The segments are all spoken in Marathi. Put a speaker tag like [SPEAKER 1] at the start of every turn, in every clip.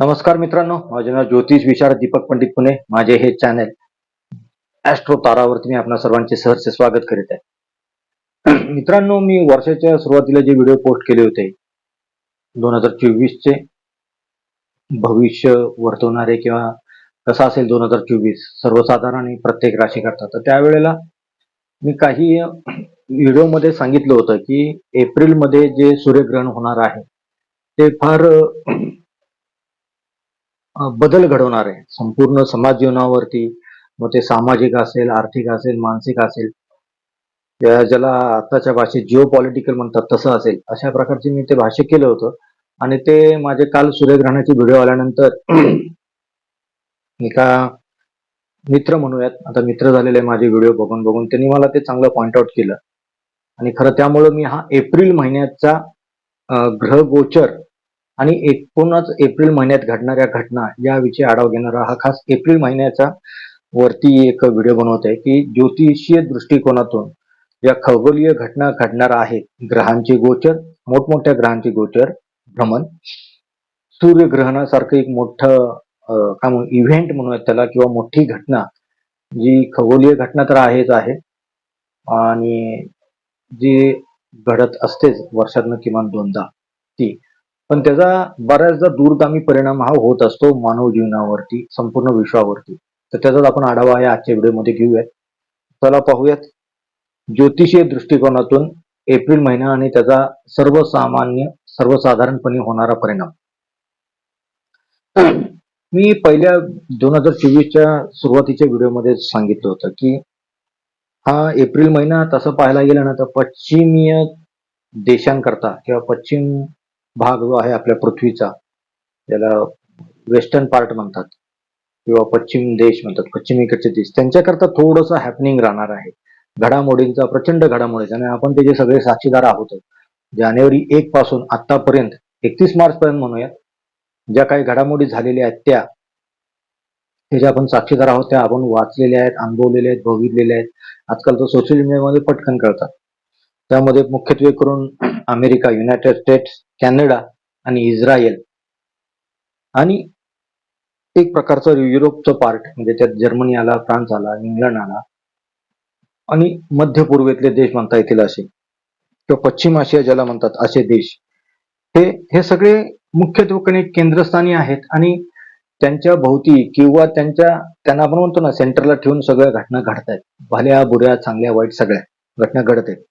[SPEAKER 1] नमस्कार मित्रांनो माझे नाव ज्योतिष विचार दीपक पंडित पुणे. माझे हे चॅनल ॲस्ट्रो तारावरती मी आपणा सर्वांचे सहर्ष स्वागत करीत आहे. मित्रांनो मी वर्षाच्या सुरुवातीला जे व्हिडिओ पोस्ट केले होते दोन हजार चोवीसचे भविष्य वर्तवणारे किंवा कसा असेल दोन हजार चोवीस सर्वसाधारण आणि प्रत्येक राशी करता तर त्यावेळेला मी काही व्हिडिओमध्ये सांगितलं होतं की एप्रिलमध्ये जे सूर्यग्रहण होणार आहे ते फार बदल घडवणार आहे संपूर्ण समाज जीवनावरती मग ते सामाजिक असेल आर्थिक असेल मानसिक असेल ज्याला आताच्या भाषेत जिओ पॉलिटिकल म्हणतात तसं असेल अशा प्रकारचे मी ते भाष्य केलं होतं. आणि ते माझे काल सूर्यग्रहणाचे व्हिडिओ आल्यानंतर एका मित्र म्हणूयात. आता मित्र झालेले आहे माझे व्हिडिओ बघून बघून त्यांनी मला ते चांगलं पॉइंट आउट केलं. आणि खरं त्यामुळं मी हा एप्रिल महिन्याचा ग्रह गोचर आणि एकूणच एप्रिल महिन्यात घडणाऱ्या घटना याविषयी आढावा घेणारा हा खास एप्रिल महिन्याचा वरती एक व्हिडिओ बनवत आहे की ज्योतिषीय दृष्टिकोनातून या खगोलीय घटना घडणार आहेत ग्रहांचे गोचर मोठमोठ्या ग्रहांचे गोचर भ्रमण सूर्यग्रहणासारखं एक मोठं काय म्हणू इव्हेंट म्हणूयात त्याला किंवा मोठी घटना जी खगोलीय घटना तर आहेच आहे. आणि जी घडत असतेच वर्षातनं किमान दोनदा ती. पण त्याचा बऱ्याचदा दूरगामी परिणाम हा होत असतो मानव जीवनावरती संपूर्ण विश्वावरती. तर त्याचाच आपण आढावा या आजच्या व्हिडिओमध्ये घेऊयात. चला पाहूयात. ज्योतिषीय दृष्टिकोनातून एप्रिल महिना आणि त्याचा सर्वसामान्य सर्वसाधारणपणे होणारा परिणाम. मी पहिल्या दोन हजार चोवीसच्या सुरुवातीच्या व्हिडिओमध्ये सांगितलं होतं की हा एप्रिल महिना तसं पाहायला गेलं ना तर पश्चिमीय देशांकरता किंवा पश्चिम भाग जो आहे आपल्या पृथ्वीचा त्याला वेस्टर्न पार्ट म्हणतात किंवा पश्चिम देश म्हणतात पश्चिमेकडचे देश त्यांच्याकरता थोडंसं हॅपनिंग राहणार आहे. घडामोडींचा प्रचंड घडामोडी आणि आपण त्याचे सगळे साक्षीदार आहोत जानेवारी एक पासून आतापर्यंत एकतीस मार्च पर्यंत म्हणूया ज्या काही घडामोडी झालेल्या आहेत त्या त्याच्या आपण साक्षीदार आहोत त्या आपण वाचलेल्या आहेत अनुभवलेल्या आहेत बघितलेल्या आहेत. आजकाल तर सोशल मीडियामध्ये पटकन कळतात. त्यामध्ये मुख्यत्वे करून अमेरिका युनायटेड स्टेट्स कॅनडा आणि इस्रायल. आणि एक प्रकारचं युरोपचं पार्ट म्हणजे त्यात जर्मनी आला फ्रान्स आला इंग्लंड आला. आणि मध्य पूर्वेतले देश म्हणता येतील असे. किंवा पश्चिम आशिया ज्याला म्हणतात असे देश. हे हे सगळे मुख्यत्वे केंद्रस्थानी आहेत आणि त्यांच्या भोवती किंवा त्यांच्या त्यांना आपण म्हणतो ना सेंटरला ठेवून सगळ्या घटना घडत आहेत भल्या बुऱ्या चांगल्या वाईट सगळ्या घटना घडत आहेत.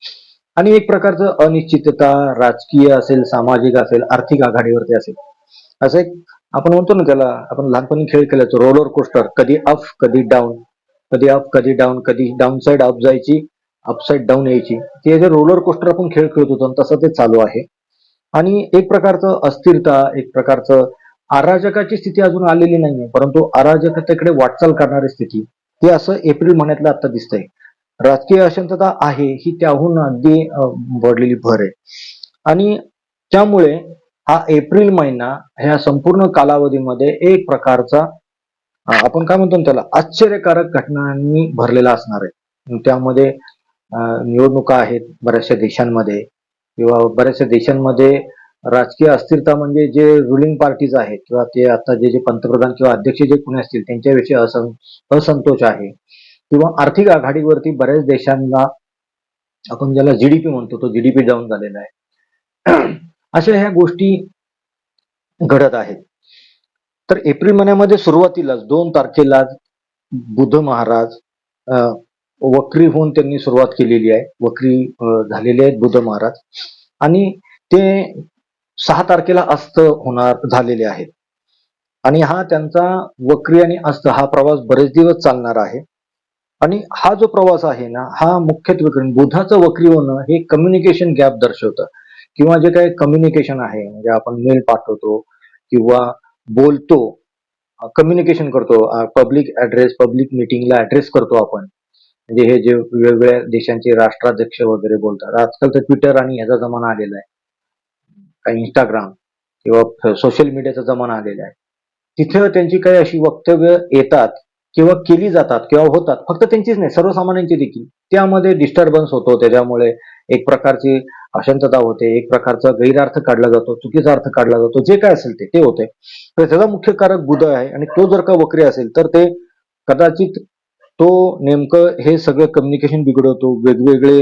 [SPEAKER 1] आणि एक प्रकारचं अनिश्चितता राजकीय असेल सामाजिक असेल आर्थिक आघाडीवरती असेल. असं एक आपण म्हणतो ना त्याला आपण लहानपणी खेळ खेळायचो रोलर कोस्टर कधी अप कधी डाऊन कधी अप कधी डाऊन कधी डाऊन साईड अप जायची अपसाईड डाऊन यायची. ते जे रोलर कोस्टर आपण खेळ खेळत होतो आणि तसं ते चालू आहे. आणि एक प्रकारचं अस्थिरता एक प्रकारचं अराजकाची स्थिती अजून आलेली नाहीये परंतु अराजकतेकडे वाटचाल करणारी स्थिती ते असं एप्रिल महिन्यातलं आता दिसतंय. राजकीय अशांतता आहे ही त्याहून अगदी वाढलेली भर आहे. आणि त्यामुळे हा एप्रिल महिना ह्या संपूर्ण कालावधीमध्ये एक प्रकारचा आपण काय म्हणतो त्याला आश्चर्यकारक घटनांनी भरलेला असणार आहे. त्यामध्ये निवडणुका आहेत बऱ्याचशा देशांमध्ये. किंवा बऱ्याचशा देशांमध्ये राजकीय अस्थिरता म्हणजे जे रुलिंग पार्टीज आहेत किंवा ते आता जे जे पंतप्रधान किंवा अध्यक्ष जे कोणी असतील त्यांच्याविषयी असं असंतोष आहे. किंवा आर्थिक आघाडीवरती बऱ्याच देशांना आपण ज्याला जीडीपी म्हणतो तो जीडीपी डाऊन झालेला आहे. अशा ह्या गोष्टी घडत आहेत. तर एप्रिल महिन्यामध्ये सुरुवातीलाच दोन तारखेला बुद्ध महाराज अं, वक्री होऊन त्यांनी सुरुवात केलेली आहे. वक्री झालेले आहेत बुद्ध महाराज. आणि ते सहा तारखेला अस्त होणार झालेले आहेत. आणि हा त्यांचा वक्री आणि अस्त हा प्रवास बरेच दिवस चालणार आहे. आणि हा जो प्रवास आहे ना हा मुख्यत्वे करून बुधाचं वक्री होणं हे कम्युनिकेशन गॅप दर्शवतं. किंवा जे काही कम्युनिकेशन आहे म्हणजे आपण मेल पाठवतो किंवा बोलतो कम्युनिकेशन करतो पब्लिक ऍड्रेस पब्लिक मिटिंगला ऍड्रेस करतो आपण. म्हणजे हे जे वेगवेगळ्या देशांचे राष्ट्राध्यक्ष वगैरे बोलतात. आजकाल तर ट्विटर आणि ह्याचा जमाना आलेला आहे. काही इंस्टाग्राम किंवा सोशल मीडियाचा जमाना आलेला आहे. तिथे त्यांची काही अशी वक्तव्य येतात किंवा केली जातात किंवा होतात फक्त त्यांचीच नाही सर्वसामान्यांची देखील. त्यामध्ये डिस्टर्बन्स होतो त्याच्यामुळे एक प्रकारची अशांतता होते एक प्रकारचा गैरार्थ काढला जातो चुकीचा अर्थ काढला जातो जे काय असेल ते ते होते. तर त्याचा मुख्य कारक बुध आहे आणि तो जर का वक्री असेल तर ते कदाचित तो नेमकं हे सगळं कम्युनिकेशन बिघडवतो वेगवेगळे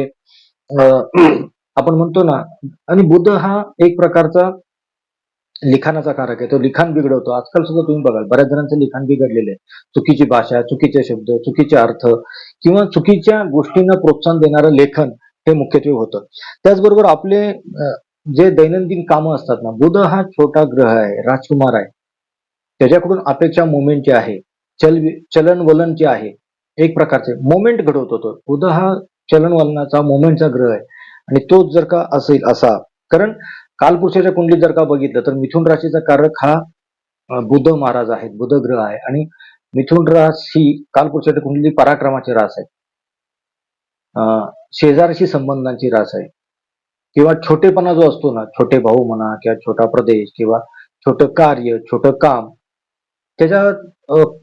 [SPEAKER 1] आपण म्हणतो ना आणि बुध हा एक प्रकारचा लिखाणाचा कारक आहे. तो लिखाण बिघडवतो. आजकाल सुद्धा तुम्ही बघाल बऱ्याच जणांचं लिखाण बिघडलेलं आहे. चुकीची भाषा चुकीचे शब्द चुकीचे अर्थ किंवा चुकीच्या गोष्टींना प्रोत्साहन देणारं लेखन हे मुख्यत्वे होतं. त्याचबरोबर आपले जे दैनंदिन कामं असतात ना बुध हा छोटा ग्रह आहे राजकुमार आहे. त्याच्याकडून अपेक्षा मोमेंटची आहे चल चलन वलनची आहे एक प्रकारचे मोमेंट घडवतो तो. बुध हा चलन वलनाचा मोमेंटचा ग्रह आहे. आणि तोच जर का असेल असा कारण कालपुरुषाच्या कुंडलीत जर का बघितलं तर मिथुन राशीचा कारक हा बुध महाराज आहेत बुध ग्रह आहे. आणि मिथुन रास ही कालपुरुषाच्या कुंडली पराक्रमाची रास आहे. अं, शेजारशी संबंधांची रास आहे. किंवा छोटेपणा जो असतो ना छोटे भाऊ म्हणा किंवा छोटा प्रदेश किंवा छोटं कार्य छोटं काम त्याच्या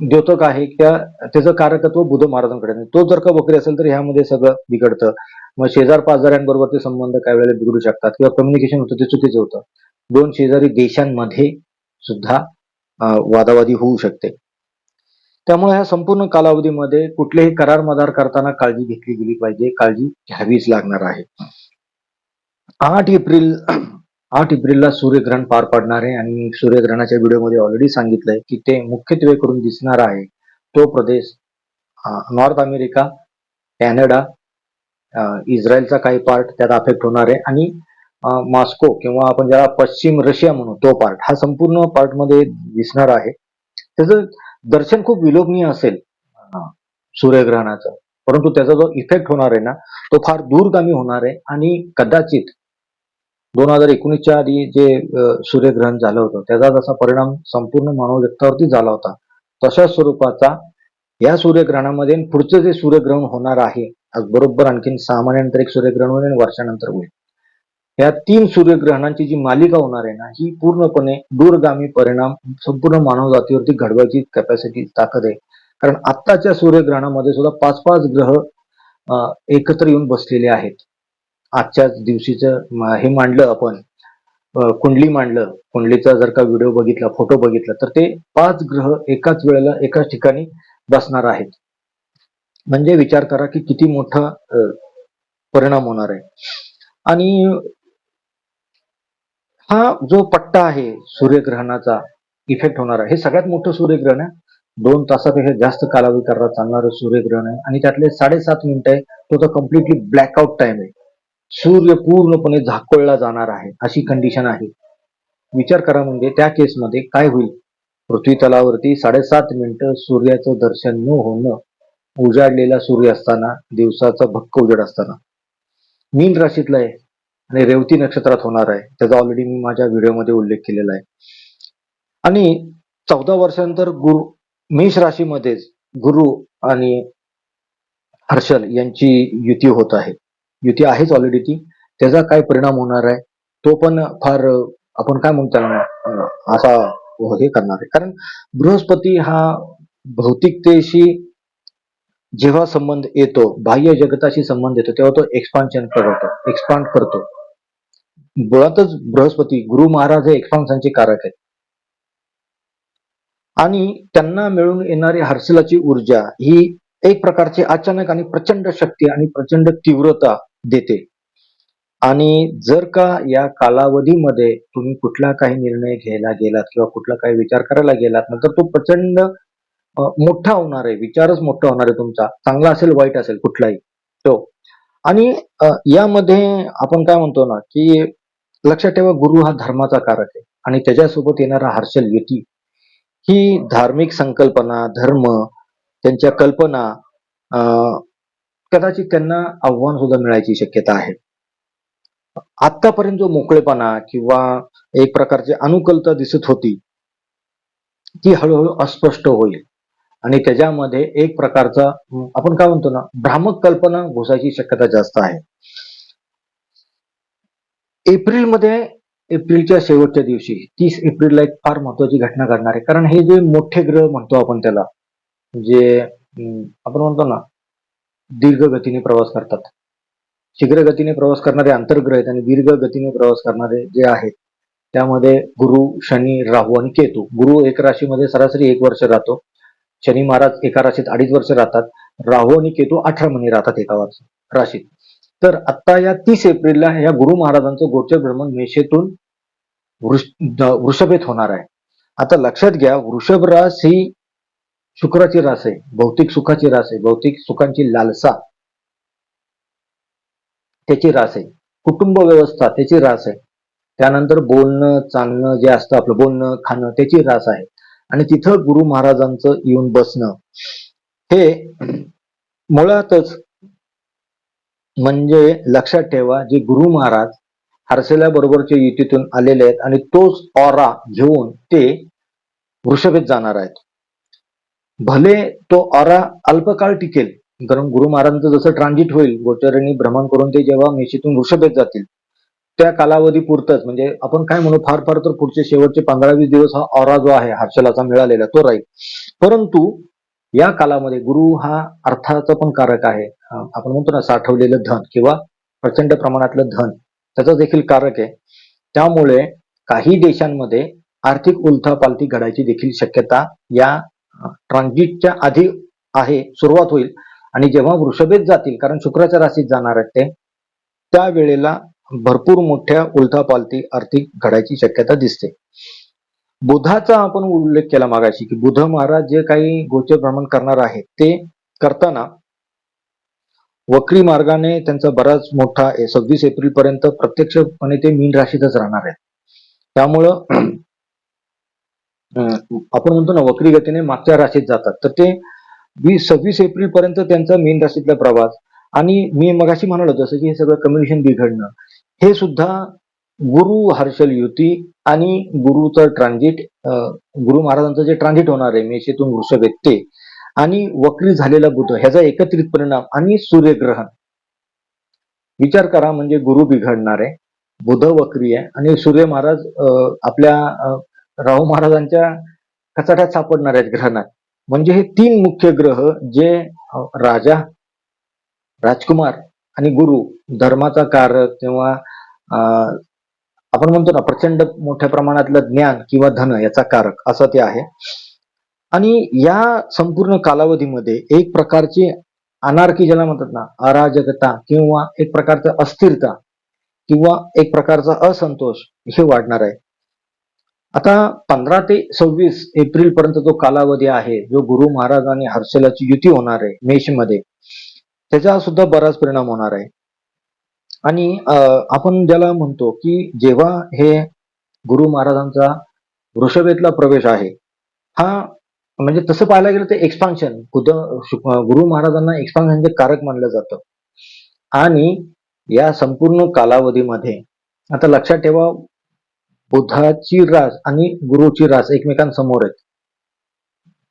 [SPEAKER 1] द्योतक आहे किंवा त्याचं कारकत्व बुध महाराजांकडे तो जर का वक्री असेल तर ह्यामध्ये सगळं बिघडतं. मग शेजार पाजाऱ्यांबरोबर ते संबंध काही वेळेला बिघडू शकतात किंवा कम्युनिकेशन होतं ते चुकीचं होतं. दोन शेजारी देशांमध्ये सुद्धा वादावादी होऊ शकते. त्यामुळे ह्या संपूर्ण कालावधीमध्ये कुठलेही करार मदार करताना काळजी घेतली गेली पाहिजे. काळजी घ्यावीच लागणार आहे. आठ एप्रिल आठ एप्रिलला सूर्यग्रहण पार पाडणार आहे आणि सूर्यग्रहणाच्या व्हिडिओमध्ये ऑलरेडी सांगितलंय की ते मुख्यत्वे करून दिसणार आहे. तो प्रदेश नॉर्थ अमेरिका कॅनडा इस्रायलचा काही पार्ट त्यात अफेक्ट होणार आहे आणि मॉस्को किंवा आपण ज्याला पश्चिम रशिया म्हणू तो पार्ट हा संपूर्ण पार्टमध्ये दिसणार आहे. त्याचं दर्शन खूप विलोभनीय असेल सूर्यग्रहणाचं. परंतु त्याचा जो इफेक्ट होणार आहे ना तो फार दूरगामी होणार आहे आणि कदाचित दोन हजार एकोणीसच्या आधी जे सूर्यग्रहण झालं होतं त्याचा जसा परिणाम संपूर्ण मानवजगतावरती झाला होता. तशा स्वरूपाचा या सूर्यग्रहणामध्ये पुढचं जे सूर्यग्रहण होणार आहे आज बरोबर आणखीन सहा महिन्यानंतर एक सूर्यग्रहण होईल आणि वर्षानंतर होईल. या तीन सूर्यग्रहणांची जी मालिका होणार आहे ना ही पूर्णपणे दूरगामी परिणाम संपूर्ण मानव जातीवरती घडवायची कॅपॅसिटी ताकद आहे. कारण आत्ताच्या सूर्यग्रहणामध्ये सुद्धा पाच पाच ग्रह एकत्र येऊन बसलेले आहेत. आजच्याच दिवशीचं हे मांडलं आपण कुंडली मांडलं. कुंडलीचा जर का व्हिडिओ बघितला फोटो बघितला तर ते पाच ग्रह एकाच वेळेला एकाच ठिकाणी बसणार आहेत. म्हणजे विचार करा की किती मोठा परिणाम होणार आहे. आणि हा जो पट्टा आहे सूर्यग्रहणाचा इफेक्ट होणार आहे. हे सगळ्यात मोठं सूर्यग्रहण आहे. दोन तासापेक्षा जास्त कालावधी करता चालणारं सूर्यग्रहण आहे. आणि त्यातले साडेसात मिनिट आहे. तो तर कम्प्लिटली ब्लॅकआउट टाइम आहे. सूर्य पूर्णपणे झाकोळला जाणार आहे अशी कंडिशन आहे. विचार करा म्हणजे त्या केसमध्ये काय होईल? पृथ्वी तलावरती साडेसात मिनिटं सूर्याचं दर्शन न होणं उजाडलेला सूर्य असताना दिवसाचा भक्क उजेड असताना. मीन राशीतला आहे आणि रेवती नक्षत्रात होणार आहे. त्याचा ऑलरेडी मी माझ्या व्हिडिओमध्ये उल्लेख केलेला आहे. आणि चौदा वर्षानंतर गुरु मेष राशीमध्येच गुरु आणि हर्षल यांची युती होत आहे. युती आहेच ऑलरेडी ती. त्याचा काय परिणाम होणार आहे? तो पण फार आपण काय म्हणतो असा हे करणार आहे. कारण बृहस्पती हा भौतिकतेशी जेव्हा संबंध येतो बाह्य जगताशी संबंध येतो तेव्हा तो एक्सपान्शन करतो एक्सपांड करतो. मुळातच बृहस्पती गुरु महाराज हे एक्सपान्शनचे कारक आहेत. आणि त्यांना मिळून येणारी हर्षलाची ऊर्जा ही एक प्रकारची अचानक आणि प्रचंड शक्ती आणि प्रचंड तीव्रता देते. आणि जर का या कालावधीमध्ये तुम्ही कुठला काही निर्णय घ्यायला गेलात किंवा कुठला काही विचार करायला गेलात ना तर तो प्रचंड मोठा होणार आहे. विचारच मोठा होणार आहे तुमचा. चांगला असेल वाईट असेल कुठलाही. तो. आणि यामध्ये आपण काय म्हणतो ना की लक्षात ठेवा गुरु हा धर्माचा कारक आहे. आणि त्याच्यासोबत येणारा हर्षल युती ही धार्मिक संकल्पना धर्म त्यांच्या कल्पना कदाचित त्यांना आव्हान सुद्धा मिळायची शक्यता आहे. आतापर्यंत जो मोकळेपणा किंवा एक प्रकारची अनुकूलता दिसत होती ती हळूहळू अस्पष्ट होईल. आणि त्याच्यामध्ये एक प्रकारचा आपण काय म्हणतो ना भ्रामक कल्पना घुसायची शक्यता जास्त आहे. एप्रिलमध्ये एप्रिलच्या शेवटच्या दिवशी तीस एप्रिलला एक फार महत्वाची घटना घडणार आहे. कारण हे जे मोठे ग्रह म्हणतो आपण त्याला जे आपण म्हणतो ना दीर्घ गतीने प्रवास करतात. शीघ्र गतीने प्रवास करणारे अंतर्ग्रह आहेत आणि दीर्घ गतीने प्रवास करणारे जे आहेत त्यामध्ये गुरु शनी राहू आणि केतू. गुरु एक राशीमध्ये सरासरी एक वर्ष राहतो. शनी महाराज एका राशीत अडीच वर्ष राहतात. राहू आणि केतू अठरा महिने राहतात एका वर्ष राशीत. तर आता या तीस एप्रिलला या गुरु महाराजांचं गोचर भ्रमण मेषेतून वृष- वृषभेत होणार आहे. आता लक्षात घ्या वृषभ रास ही शुक्राची रास आहे भौतिक सुखाची रास आहे भौतिक सुखांची लालसा. त्याची रास आहे. कुटुंब व्यवस्था त्याची रास आहे. त्यानंतर बोलणं चालणं जे असतं आपलं बोलणं खाणं त्याची रास आहे. आणि तिथं गुरु महाराजांचं येऊन बसणं. हे मुळातच म्हणजे लक्षात ठेवा जे गुरु महाराज हर्षल्या बरोबरच्या युतीतून आलेले आहेत आणि तोच ऑरा घेऊन ते वृषभेत जाणार आहेत. भले तो ऑरा अल्पकाळ टिकेल कारण गुरु महाराजांचं जसं ट्रान्झिट होईल गोचरणी भ्रमण करून ते जेव्हा मेशीतून वृषभेत जातील त्या कालावधी पुरतच. म्हणजे आपण काय म्हणू फार फार तर पुढचे शेवटचे पंधरा वीस दिवस हा ऑरा जो आहे हर्षलाचा मिळालेला तो राहील. परंतु या कालामध्ये गुरु हा अर्थाचा पण कारक आहे. आपण म्हणतो ना साठवलेलं धन किंवा प्रचंड प्रमाणातलं धन त्याचा देखील कारक आहे. त्यामुळे काही देशांमध्ये आर्थिक उलथापालथी घडायची देखील शक्यता या ट्रान्झिटच्या आधी आहे सुरुवात होईल. आणि जेव्हा वृषभेत जातील कारण शुक्राच्या राशीत जाणार आहेत ते त्यावेळेला भरपूर मोठ्या उलथापालथी आर्थिक घडायची शक्यता दिसते. बुधाचा आपण उल्लेख केला मागाशी की बुध महाराज जे काही गोचर भ्रमण करणार आहेत ते करताना वक्री मार्गाने त्यांचा बराच मोठा सव्वीस एप्रिल पर्यंत प्रत्यक्षपणे ते मीन राशीतच राहणार आहेत. त्यामुळं आपण म्हणतो ना वक्री गतीने मागच्या राशीत जातात. तर ते वीस सव्वीस एप्रिल पर्यंत त्यांचा मीन राशीतला प्रवास आणि मी मगाशी म्हणालो जसं की हे सगळं कम्युनिकेशन बिघडणं हे सुद्धा गुरु हर्षल युती आणि गुरुचं ट्रान्झिट गुरु महाराजांचं जे ट्रान्झिट होणार आहे मेषेतून वृषभ ते आणि वक्री झालेला बुध ह्याचा एकत्रित परिणाम आणि सूर्यग्रहण. विचार करा म्हणजे गुरु बिघडणार आहे बुध वक्री आहे आणि सूर्य महाराज आपल्या राहू महाराजांच्या कचाट्यात सापडणार आहेत ग्रहणात म्हणजे हे तीन मुख्य ग्रह जे राजा राजकुमार आणि गुरु धर्माचा कारक किंवा अं, आपण म्हणतो ना प्रचंड मोठ्या प्रमाणातलं ज्ञान किंवा धन याचा कारक असं ते आहे. आणि या संपूर्ण कालावधीमध्ये एक प्रकारची अनारकी ज्याला म्हणतात ना अराजकता किंवा एक प्रकारचं अस्थिरता किंवा एक प्रकारचा असंतोष हे वाढणार आहे. आता पंधरा ते सव्वीस एप्रिल पर्यंत जो कालावधी आहे जो गुरु महाराज आणि हर्षलाची युती होणार आहे मेषमध्ये त्याचा सुद्धा बराच परिणाम होणार आहे. आणि आपण ज्याला म्हणतो की जेव्हा हे गुरु महाराजांचा वृषभेतला प्रवेश आहे हा म्हणजे तसं पाहायला गेलं तर एक्सपान्शन खुद गुरु महाराजांना एक्सपान्शनचे कारक मानलं जातं. आणि या संपूर्ण कालावधीमध्ये आता लक्षात ठेवा बुधाची रास आणि गुरुची रास एकमेकांसमोर आहेत.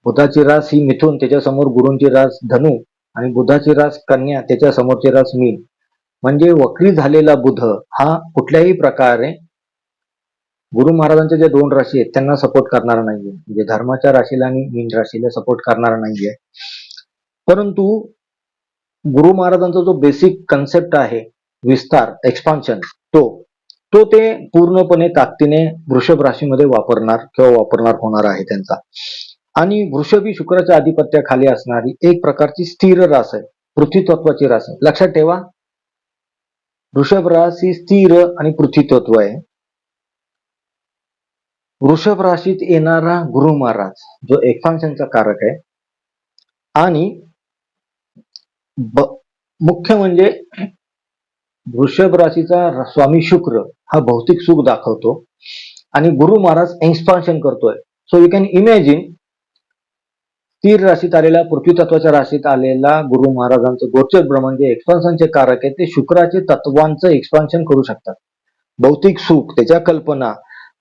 [SPEAKER 1] बुधाची रास ही मिथून त्याच्यासमोर गुरूंची रास धनु आणि बुधाची रास कन्या त्याच्या समोरची रास मीन. म्हणजे वक्री झालेला बुध हा कुठल्याही प्रकारे गुरु महाराजांच्या ज्या दोन राशी आहेत त्यांना सपोर्ट करणारा नाहीये. म्हणजे धर्माच्या राशीला आणि मीन राशीला सपोर्ट करणारा नाहीये. परंतु गुरु महाराजांचा जो बेसिक कन्सेप्ट आहे विस्तार एक्सपान्शन तो तो ते पूर्णपणे ताकदीने वृषभ राशीमध्ये वापरणार किंवा वापरणार होणार आहे त्यांचा. आणि वृषभ ही शुक्राच्या आधिपत्याखाली असणारी एक प्रकारची स्थिर रास आहे पृथ्वीतत्वाची रास आहे. लक्षात ठेवा वृषभ रास ही स्थिर आणि पृथ्वी तत्व आहे. वृषभ राशीत येणारा गुरु महाराज जो एक्सपान्शनचा कारक आहे आणि मुख्य म्हणजे वृषभ राशीचा स्वामी शुक्र हा भौतिक सुख दाखवतो. आणि गुरु महाराज एक्सपान्शन करतोय. सो यू कॅन इमॅजिन स्थिर राशीत आलेला पृथ्वी तत्वाच्या राशीत आलेला गुरु महाराजांचं गोचर भ्रमण जे एक्सपान्शनचे कारक आहे ते शुक्राचे तत्वांचं एक्सपान्शन करू शकतात. भौतिक सुख त्याच्या कल्पना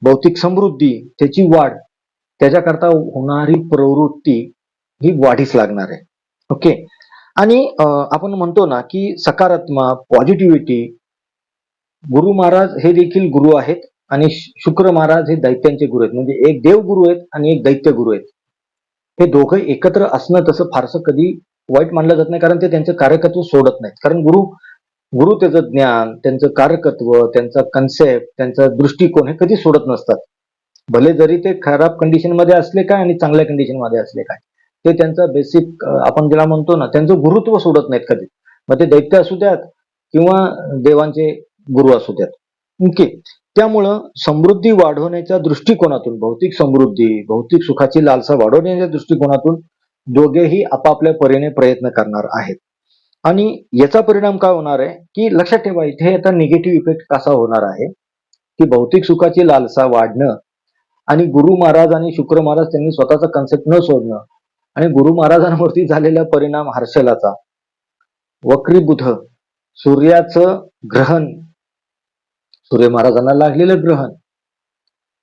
[SPEAKER 1] भौतिक समृद्धी त्याची वाढ त्याच्याकरता होणारी प्रवृत्ती ही वाढीस लागणार आहे. ओके आणि आपण म्हणतो ना की सकारात्मक पॉझिटिव्हिटी गुरु महाराज हे देखील गुरु आहेत आणि शुक्र महाराज हे दैत्यांचे गुरु आहेत. म्हणजे एक देव गुरु आहेत आणि एक दैत्य गुरु आहेत. हे दोघं एकत्र असणं तसं फारसं कधी वाईट मानलं जात नाही कारण ते त्यांचं कार्यकत्व सोडत नाहीत. कारण गुरु गुरु त्याचं ज्ञान त्यांचं कार्यकत्व त्यांचा कन्सेप्ट त्यांचा दृष्टिकोन हे कधी सोडत नसतात. भले जरी ते खराब कंडिशनमध्ये असले काय आणि चांगल्या कंडिशनमध्ये असले काय. ते त्यांचा बेसिक आपण ज्याला म्हणतो ना त्यांचं गुरुत्व सोडत नाहीत कधी. मग ते दैत्य असू द्यात किंवा देवांचे गुरु असू द्यात. ओके. त्यामुळं समृद्धी वाढवण्याच्या दृष्टिकोनातून भौतिक समृद्धी भौतिक सुखाची लालसा वाढवण्याच्या दृष्टिकोनातून दोघेही आपापल्या परीने प्रयत्न करणार आहेत. आणि याचा परिणाम काय होणार आहे? की लक्षात ठेवा इथे आता निगेटिव्ह इफेक्ट कसा होणार आहे? की भौतिक सुखाची लालसा वाढणं आणि गुरु महाराज आणि शुक्र महाराज त्यांनी स्वतःचा कन्सेप्ट न सोडणं आणि गुरु महाराजांवरती झालेला परिणाम हर्षलाचा. वक्री बुध सूर्याचं ग्रहण. सूर्य महाराजांना लागलेलं ग्रहण.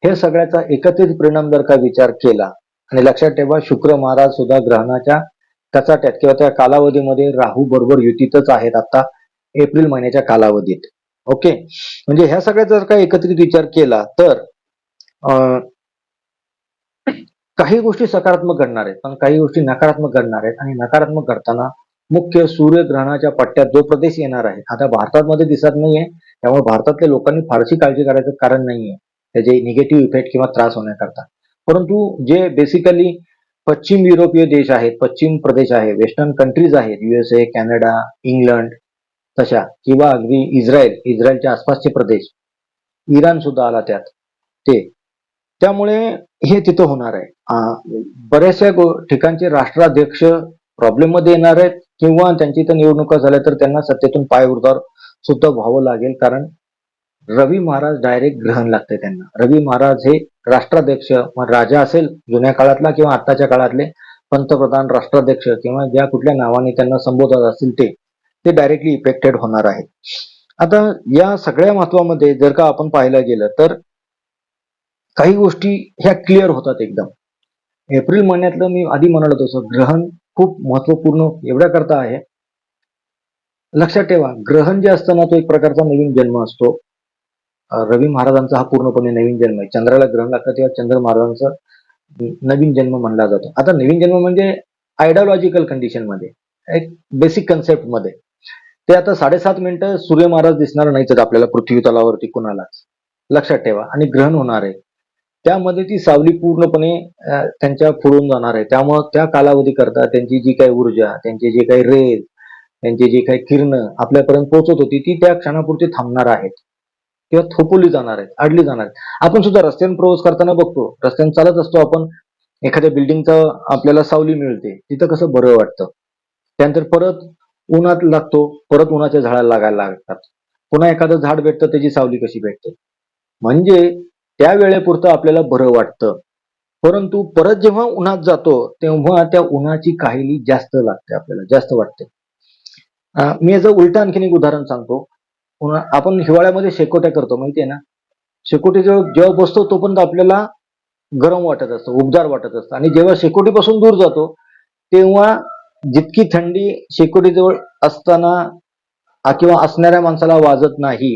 [SPEAKER 1] हे सगळ्याचा एकत्रित परिणाम जर का विचार केला आणि लक्षात ठेवा शुक्र महाराज सुद्धा ग्रहणाच्या कचाट्यात किंवा त्या कालावधीमध्ये राहू बरोबर युतीतच आहेत आता एप्रिल महिन्याच्या कालावधीत. ओके? म्हणजे ह्या सगळ्याचा जर का एकत्रित विचार केला तर अं, काही गोष्टी सकारात्मक घडणार आहेत पण काही गोष्टी नकारात्मक घडणार आहेत. आणि नकारात्मक घडताना मुख्य सूर्यग्रहणाच्या पट्ट्यात जो प्रदेश येणार आहे आता भारतामध्ये दिसत नाहीये. त्यामुळे भारतातल्या लोकांनी फारशी काळजी करायचं कारण नाहीये. त्याचे निगेटिव्ह इफेक्ट किंवा त्रास होण्याकरता. परंतु जे बेसिकली पश्चिम युरोपीय देश आहेत पश्चिम प्रदेश आहे वेस्टर्न कंट्रीज आहेत युएसए कॅनडा इंग्लंड तशा किंवा अगदी इस्रायल इस्रायलच्या आसपासचे प्रदेश इराण सुद्धा आला त्यात. ते. त्यामुळे हे तिथं होणार आहे. बऱ्याचशा ठिकाणचे राष्ट्राध्यक्ष प्रॉब्लेममध्ये येणार आहेत किंवा त्यांची इथं निवडणुका झाल्या तर त्यांना सत्तेतून पाय सुद्धा व्हावं लागेल. कारण रवी महाराज डायरेक्ट ग्रहण लागते त्यांना. रवी महाराज हे राष्ट्राध्यक्ष राजा असेल जुन्या काळातला किंवा आत्ताच्या काळातले पंतप्रधान राष्ट्राध्यक्ष किंवा ज्या कुठल्या नावाने त्यांना संबोधत असतील ते ते डायरेक्टली इफेक्टेड होणार आहेत. आता या सगळ्या महत्वामध्ये जर का आपण पाहायला गेलं तर काही गोष्टी ह्या क्लिअर होतात एकदम. एप्रिल महिन्यातलं मी आधी म्हणालो तसं ग्रहण खूप महत्त्वपूर्ण एवढ्या करता आहे. लक्षात ठेवा ग्रहण जे असतं ना तो एक प्रकारचा नवीन जन्म असतो. रवी महाराजांचा हा पूर्णपणे नवीन जन्म आहे. चंद्राला ग्रहण लागतं तेव्हा चंद्र महाराजांचा नवीन जन्म म्हणला जातो. आता नवीन जन्म म्हणजे आयडियोलॉजिकल कंडिशनमध्ये एक बेसिक कन्सेप्टमध्ये. ते आता साडेसात मिनिटं सूर्य महाराज दिसणार नाहीच आपल्याला पृथ्वी तलावरती कुणालाच. लक्षात ठेवा आणि ग्रहण होणार आहे. त्यामध्ये ती सावली पूर्णपणे त्यांच्या फुडून जाणार आहे. त्यामुळं त्या कालावधी करता त्यांची जी काही ऊर्जा त्यांची जे काही रेल त्यांची जी काही किरण आपल्यापर्यंत पोहोचत होती ती त्या क्षणापुरती थांबणार आहेत. किंवा थोपवली जाणार आहेत अडली जाणार आहेत. आपण सुद्धा रस्त्याने प्रवास करताना बघतो. रस्त्याने चालत असतो आपण एखाद्या बिल्डिंगचा आपल्याला सावली मिळते. तिथं कसं बरं वाटतं? त्यानंतर परत उन्हात लागतो परत उन्हाच्या झाडाला लागायला लागतात. पुन्हा एखादं झाड भेटतं त्याची सावली कशी भेटते? म्हणजे त्या वेळेपुरतं आपल्याला बरं वाटतं. परंतु परत जेव्हा उन्हात जातो तेव्हा त्या उन्हाची काहिली जास्त लागते आपल्याला जास्त वाटते. मी याचं उलट आणखीन एक उदाहरण सांगतो. आपण हिवाळ्यामध्ये शेकोट्या करतो माहितीये ना? शेकोटीजवळ जेव्हा बसतो तोपर्यंत आपल्याला गरम वाटत असतं उबदार वाटत असतं. आणि जेव्हा शेकोटीपासून दूर जातो तेव्हा जितकी थंडी शेकोटीजवळ असताना किंवा असणाऱ्या माणसाला वाजत नाही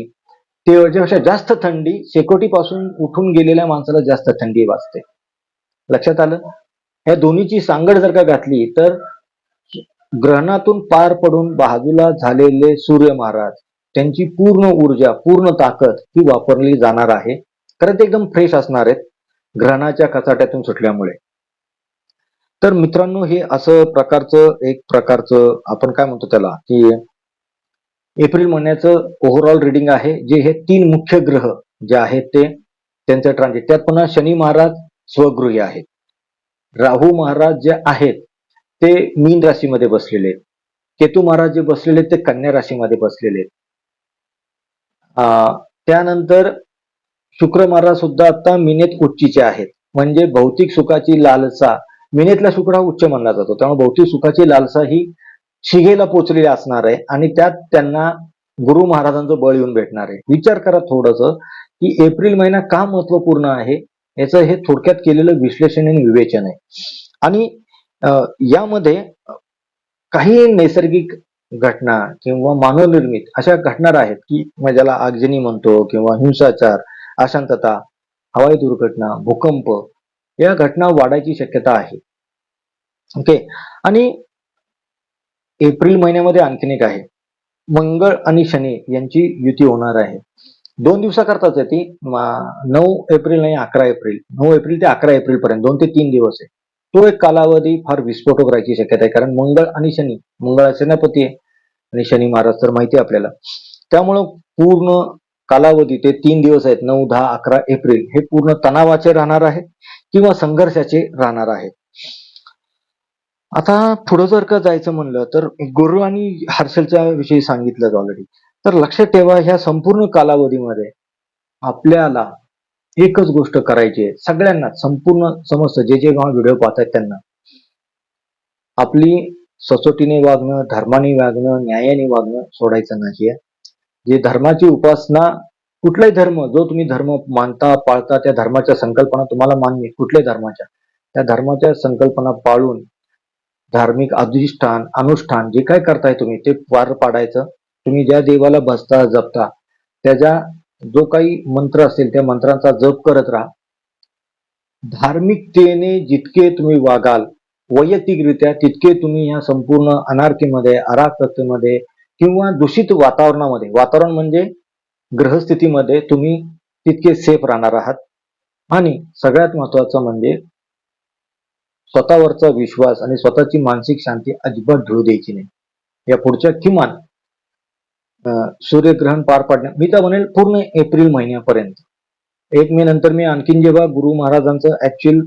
[SPEAKER 1] त्याच्यापेक्षा जास्त थंडी शेकोटीपासून उठून गेलेल्या माणसाला जास्त थंडी वाजते. लक्षात आलं? या दोन्हीची सांगड जर का घातली तर ग्रहणातून पार पडून बाजूला झालेले सूर्य महाराज त्यांची पूर्ण ऊर्जा पूर्ण ताकद ही वापरली जाणार आहे. कारण ते एकदम फ्रेश असणार आहेत ग्रहणाच्या कचाट्यातून सुटल्यामुळे. तर मित्रांनो हे असं प्रकारचं एक प्रकारचं आपण काय म्हणतो त्याला की एप्रिल महिन्याचं ओव्हरऑल रिडिंग आहे जे हे तीन मुख्य ग्रह जे आहेत ते त्यांचं ट्रान्झिट त्यात पुन्हा शनी महाराज स्वगृही आहेत. राहू महाराज जे आहेत ते मीन राशीमध्ये बसलेले आहेत. केतू महाराज जे बसलेले आहेत ते कन्या राशीमध्ये बसलेले आहेत. अं, त्यानंतर शुक्र महाराज सुद्धा आता मिनेत उच्चीचे आहेत. म्हणजे भौतिक सुखाची लालसा मिनेतला शुक्र हा उच्च मानला जातो. त्यामुळे भौतिक सुखाची लालसा ही शिगेला पोचलेले असणार आहे आणि त्यात त्यांना गुरु महाराजांचं बळ येऊन भेटणार आहे. विचार करा थोडस की एप्रिल महिना का महत्त्वपूर्ण आहे? याचं हे थोडक्यात केलेलं विश्लेषण आणि विवेचन आहे. आणि यामध्ये काही नैसर्गिक घटना किंवा मानवनिर्मित अशा घटना आहेत की मग ज्याला आगजनी म्हणतो किंवा हिंसाचार अशांतता हवाई दुर्घटना भूकंप या घटना वाढायची शक्यता आहे. ओके? आणि एप्रिल महिन्यामध्ये आणखीन एक आहे. मंगळ आणि शनी यांची युती होणार आहे. दोन दिवसाकरताच आहे ती. नऊ एप्रिल नाही अकरा एप्रिल. नऊ एप्रिल ते अकरा एप्रिल पर्यंत दोन ते तीन दिवस आहे. तो एक कालावधी फार विस्फोटक राहायची शक्यता आहे कारण मंगळ आणि शनी मंगळ सेनापती आहे. आणि शनी महाराज तर माहिती आहे आपल्याला. त्यामुळं पूर्ण कालावधी ते तीन दिवस आहेत नऊ दहा अकरा एप्रिल हे पूर्ण तणावाचे राहणार आहे किंवा संघर्षाचे राहणार आहे. आता पुढं जर का जायचं म्हणलं तर गुरु आणि हर्षलच्या विषयी सांगितलं ऑलरेडी तर लक्षात ठेवा ह्या संपूर्ण कालावधीमध्ये आपल्याला एकच गोष्ट करायची आहे. सगळ्यांना संपूर्ण समस्त जे जे व्हिडिओ पाहतात त्यांना. आपली सचोटीने वागणं धर्माने वागणं न्यायाने वागणं सोडायचं नाहीये जे धर्माची उपासना कुठलाही धर्म जो तुम्ही धर्म मानता पाळता त्या धर्माच्या संकल्पना तुम्हाला मान्य कुठल्याही धर्माच्या. त्या धर्माच्या संकल्पना पाळून धार्मिक अधिष्ठान अनुष्ठान जे काय करताय तुम्ही ते पार पाडायचं. तुम्ही ज्या देवाला बसता जपता त्याच्या जो काही मंत्र असेल त्या मंत्रांचा जप करत राहा. धार्मिकतेने जितके तुम्ही वागाल वैयक्तिकरित्या तितके तुम्ही या संपूर्ण अनारकीमध्ये अराकतेमध्ये किंवा दूषित वातावरणामध्ये वातावरण म्हणजे ग्रहस्थितीमध्ये तुम्ही तितके सेफ राहणार आहात. आणि सगळ्यात महत्वाचं म्हणजे स्वतःवरचा विश्वास आणि स्वतःची मानसिक शांती अजिबात ढळू द्यायची नाही. या पुढच्या किमान सूर्यग्रहण पार पाडण्या मी तर म्हणेल पूर्ण एप्रिल महिन्यापर्यंत. एक मे नंतर मी आणखीन जेव्हा गुरु महाराजांचं ऍक्च्युअल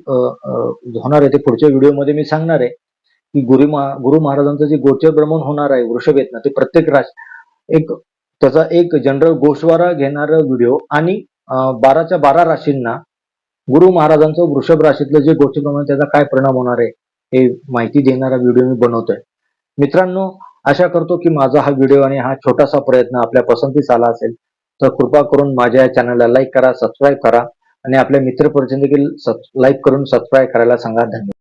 [SPEAKER 1] होणार आहे ते पुढच्या व्हिडिओमध्ये मी सांगणार आहे की गुरु महा गुरु महाराजांचं जे गोचर भ्रमण होणार आहे वृषभेतनं ते प्रत्येक राश एक त्याचा एक जनरल गोशवारा घेणारा व्हिडिओ आणि बाराच्या बारा राशींना गुरु महाराजांचं वृषभ राशीतलं जे गोष्टीप्रमाणे त्याचा काय परिणाम होणार आहे हे माहिती देणारा व्हिडिओ मी बनवतोय. मित्रांनो आशा करतो की माझा हा व्हिडिओ आणि हा छोटासा प्रयत्न आपल्या पसंतीस आला असेल तर कृपा करून माझ्या या चॅनलला लाईक करा सबस्क्राईब करा आणि आपल्या मित्रपरिचय देखील लाईक करून सबस्क्राईब करायला सांगा. धन्यवाद.